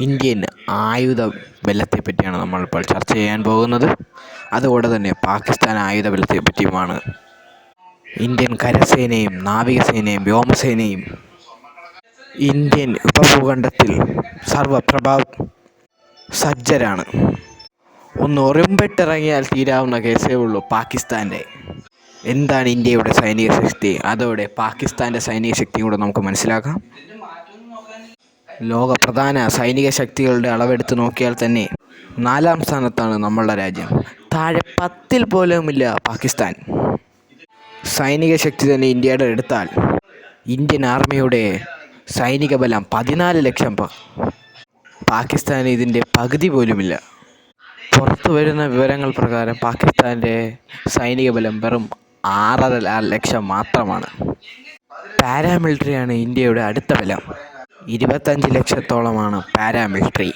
Indian ആയുധ ബലത്തെ പറ്റിയാണ് നമ്മളിപ്പോൾ ചർച്ച ചെയ്യാൻ പോകുന്നത്. അതുകൂടെ തന്നെ പാകിസ്ഥാൻ ആയുധ ബലത്തെ പറ്റിയുമാണ് ഇന്ത്യൻ കരസേനയും നാവികസേനയും വ്യോമസേനയും ഇന്ത്യൻ ഉപഭൂഖണ്ഡത്തിൽ സർവപ്രഭാ സജ്ജരാണ്. ഒന്ന് ഒറുമ്പിട്ടിറങ്ങിയാൽ തീരാവുന്ന കേസേ ഉള്ളൂ പാകിസ്ഥാന്റെ. എന്താണ് ഇന്ത്യയുടെ സൈനിക ശക്തി? അതോടെ പാകിസ്ഥാന്റെ സൈനിക ശക്തിയും കൂടെ നമുക്ക് മനസ്സിലാക്കാം. ലോക പ്രധാന സൈനിക ശക്തികളുടെ അളവെടുത്ത് നോക്കിയാൽ തന്നെ നാലാം സ്ഥാനത്താണ് നമ്മളുടെ രാജ്യം. താഴെ പത്തിൽ പോലുമില്ല പാകിസ്ഥാൻ. സൈനിക ശക്തി തന്നെ ഇന്ത്യയുടെ എടുത്താൽ ഇന്ത്യൻ ആർമിയുടെ സൈനിക ബലം പതിനാല് ലക്ഷം പ- പാകിസ്ഥാന് ഇതിന്റെ പകുതി പോലുമില്ല. പുറത്തു വരുന്ന വിവരങ്ങൾ പ്രകാരം പാകിസ്ഥാന്റെ സൈനിക ബലം വെറും ആറര ലക്ഷം മാത്രമാണ്. പാരാമിലിറ്ററിയാണ് ഇന്ത്യയുടെ അടുത്ത ബലം. ഇരുപത്തഞ്ച് ലക്ഷത്തോളമാണ് പാരാമിലിറ്ററി.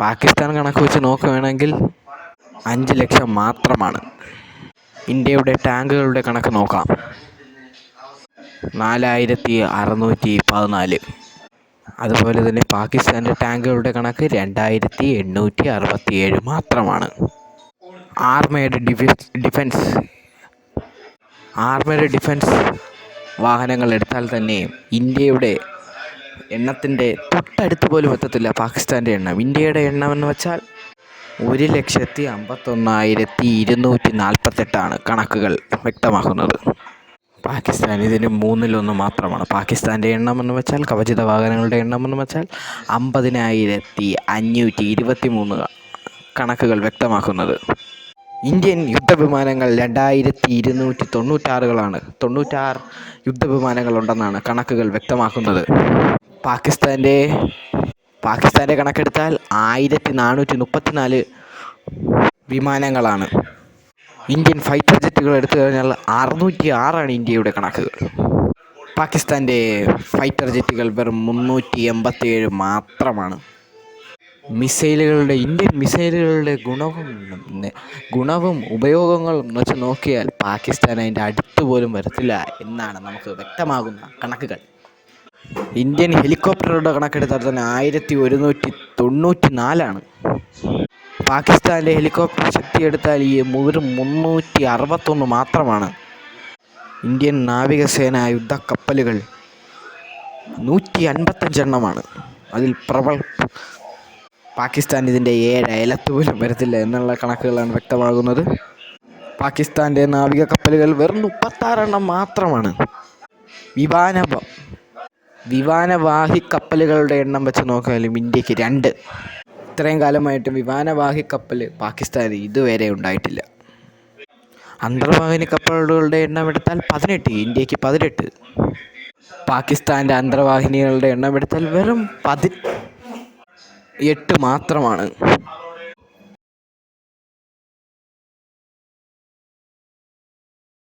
പാകിസ്ഥാൻ കണക്ക് വെച്ച് നോക്കുകയാണെങ്കിൽ അഞ്ച് ലക്ഷം മാത്രമാണ്. ഇന്ത്യയുടെ ടാങ്കുകളുടെ കണക്ക് നോക്കാം. നാലായിരത്തി അറുന്നൂറ്റി പതിനാല്. അതുപോലെ തന്നെ പാകിസ്ഥാന്റെ ടാങ്കുകളുടെ കണക്ക് രണ്ടായിരത്തി എണ്ണൂറ്റി അറുപത്തി ഏഴ് മാത്രമാണ്. ആർമയുടെ ഡിഫൻസ് ഡിഫൻസ്. ആർമയുടെ ഡിഫൻസ് വാഹനങ്ങൾ എടുത്താൽ തന്നെ ഇന്ത്യയുടെ എണ്ണത്തിന്റെ തൊട്ടടുത്ത് പോലും എത്തത്തില്ല പാകിസ്ഥാന്റെ എണ്ണം. ഇന്ത്യയുടെ എണ്ണം എന്ന് വെച്ചാൽ ഒരു ലക്ഷത്തി അമ്പത്തൊന്നായിരത്തി ഇരുന്നൂറ്റി നാൽപ്പത്തെട്ടാണ് കണക്കുകൾ വ്യക്തമാക്കുന്നത്. പാകിസ്ഥാൻ ഇതിന് മൂന്നിലൊന്ന് മാത്രമാണ്. പാകിസ്ഥാന്റെ എണ്ണം എന്ന് വെച്ചാൽ കവചിത വാഹനങ്ങളുടെ എണ്ണം എന്ന് വെച്ചാൽ അമ്പതിനായിരത്തി അഞ്ഞൂറ്റി ഇരുപത്തി മൂന്ന് കണക്കുകൾ വ്യക്തമാക്കുന്നത്. ഇന്ത്യൻ യുദ്ധവിമാനങ്ങൾ രണ്ടായിരത്തി ഇരുന്നൂറ്റി തൊണ്ണൂറ്റാറുകളാണ്. തൊണ്ണൂറ്റാറ് യുദ്ധവിമാനങ്ങളുണ്ടെന്നാണ് കണക്കുകൾ വ്യക്തമാക്കുന്നത്. പാകിസ്ഥാന്റെ പാകിസ്ഥാന്റെ കണക്കെടുത്താൽ ആയിരത്തി നാനൂറ്റി മുപ്പത്തി നാല് വിമാനങ്ങളാണ്. ഇന്ത്യൻ ഫൈറ്റർ ജെറ്റുകൾ എടുത്തു കഴിഞ്ഞാൽ അറുന്നൂറ്റി ആറാണ് ഇന്ത്യയുടെ കണക്കുകൾ. പാകിസ്ഥാന്റെ ഫൈറ്റർ ജെറ്റുകൾ വെറും മുന്നൂറ്റി എൺപത്തിയേഴ് മാത്രമാണ്. മിസൈലുകളുടെ ഇന്ത്യൻ മിസൈലുകളുടെ ഗുണവും ഗുണവും ഉപയോഗങ്ങളും എന്ന് വെച്ച് നോക്കിയാൽ പാകിസ്ഥാൻ അതിന്റെ അടുത്ത് പോലും വരത്തില്ല എന്നാണ് നമുക്ക് വ്യക്തമാകുന്ന കണക്കുകൾ. ഇന്ത്യൻ ഹെലികോപ്റ്ററുടെ കണക്കെടുത്താൽ തന്നെ ആയിരത്തി ഒരുന്നൂറ്റി തൊണ്ണൂറ്റി നാലാണ് പാകിസ്ഥാന്റെ ഹെലികോപ്റ്റർ ശക്തി എടുത്താൽ ഈ വെറും മുന്നൂറ്റി അറുപത്തൊന്ന് മാത്രമാണ്. ഇന്ത്യൻ നാവികസേന യുദ്ധക്കപ്പലുകൾ നൂറ്റി അൻപത്തഞ്ചെണ്ണമാണ് അതിൽ പ്രബൽ പാകിസ്ഥാൻ ഇതിന്റെ ഏഴ് അയലത്ത് പോലും വരത്തില്ല എന്നുള്ള കണക്കുകളാണ് വ്യക്തമാകുന്നത്. പാകിസ്ഥാന്റെ നാവിക കപ്പലുകൾ വെറും മുപ്പത്താറെണ്ണം മാത്രമാണ്. വിമാന വിമാനവാഹി കപ്പലുകളുടെ എണ്ണം വെച്ച് നോക്കിയാലും ഇന്ത്യയ്ക്ക് രണ്ട്. ഇത്രയും കാലമായിട്ടും വിമാനവാഹി കപ്പൽ പാകിസ്ഥാന് ഇതുവരെ ഉണ്ടായിട്ടില്ല. അന്തർവാഹിനി കപ്പലുകളുടെ എണ്ണം എടുത്താൽ പതിനെട്ട് ഇന്ത്യയ്ക്ക് പതിനെട്ട്. പാകിസ്ഥാന്റെ അന്തർവാഹിനികളുടെ എണ്ണം എടുത്താൽ വെറും പതി എട്ട് മാത്രമാണ്.